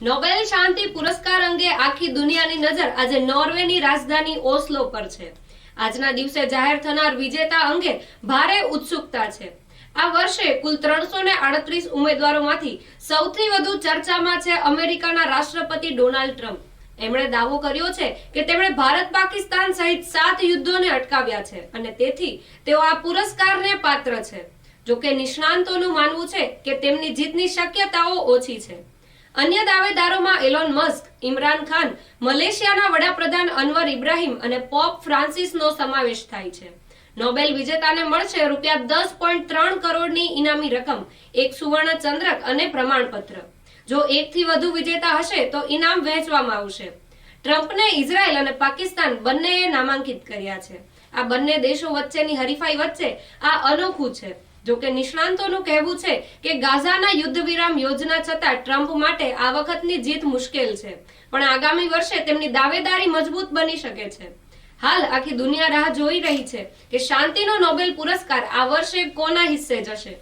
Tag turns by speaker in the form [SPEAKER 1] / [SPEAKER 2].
[SPEAKER 1] Nobel શાંતિ પુરસ્કાર અંગે આખી દુનિયાની નજર આજે નોર્વેની રાજધાની ઓસ્લો પર છે. આજના દિવસે જાહેર થનાર વિજેતા અંગે ભારે ઉત્સુકતા છે. આ વર્ષે કુલ ત્રણસો ને આડત્રીસ ઉમેદવારોમાંથી સૌથી વધુ ચર્ચામાં છે અમેરિકાના રાષ્ટ્રપતિ ડોનાલ્ડ ટ્રમ્પ. એમણે દાવો કર્યો છે કે તેમણે ભારત પાકિસ્તાન સહિત સાત યુદ્ધોને અટકાવ્યા છે અને તેથી તેઓ આ પુરસ્કારને પાત્ર છે. જોકે નિષ્ણાંતોનું માનવું છે કે તેમની જીતની શક્યતાઓ ઓછી છે. અન્ય દાવેદારોમાં એલોન મસ્ક, ઇમરાન ખાન, મલેશિયાના વડાપ્રધાન અનવર ઇબ્રાહિમ અને પોપ ફ્રાન્સિસનો સમાવેશ થાય છે. નોબેલ વિજેતાને મળશે રૂપિયા દસ પોઈન્ટ ત્રણ કરોડની ઇનામી રકમ, એક સુવર્ણ ચંદ્રક અને પ્રમાણપત્ર. જો એકથી વધુ વિજેતા હશે તો ઇનામ વહેંચવામાં આવશે. ટ્રમ્પને ઇઝરાયલ અને પાકિસ્તાન બંનેએ નામાંકિત કર્યા છે. આ બંને દેશો વચ્ચેની હરીફાઈ વચ્ચે આ અનોખું છે. જોકે નિષ્ણાંતોનું કહેવું છે કે ગાઝાના યુદ્ધ વિરામ યોજના છતાં ટ્રમ્પ માટે આ વખતની જીત મુશ્કેલ છે. પણ આગામી વર્ષે તેમની દાવેદારી મજબૂત બની શકે છે. હાલ આખી દુનિયા રાહ જોઈ રહી છે કે શાંતિનો નોબેલ પુરસ્કાર આ વર્ષે કોના હિસ્સે જશે?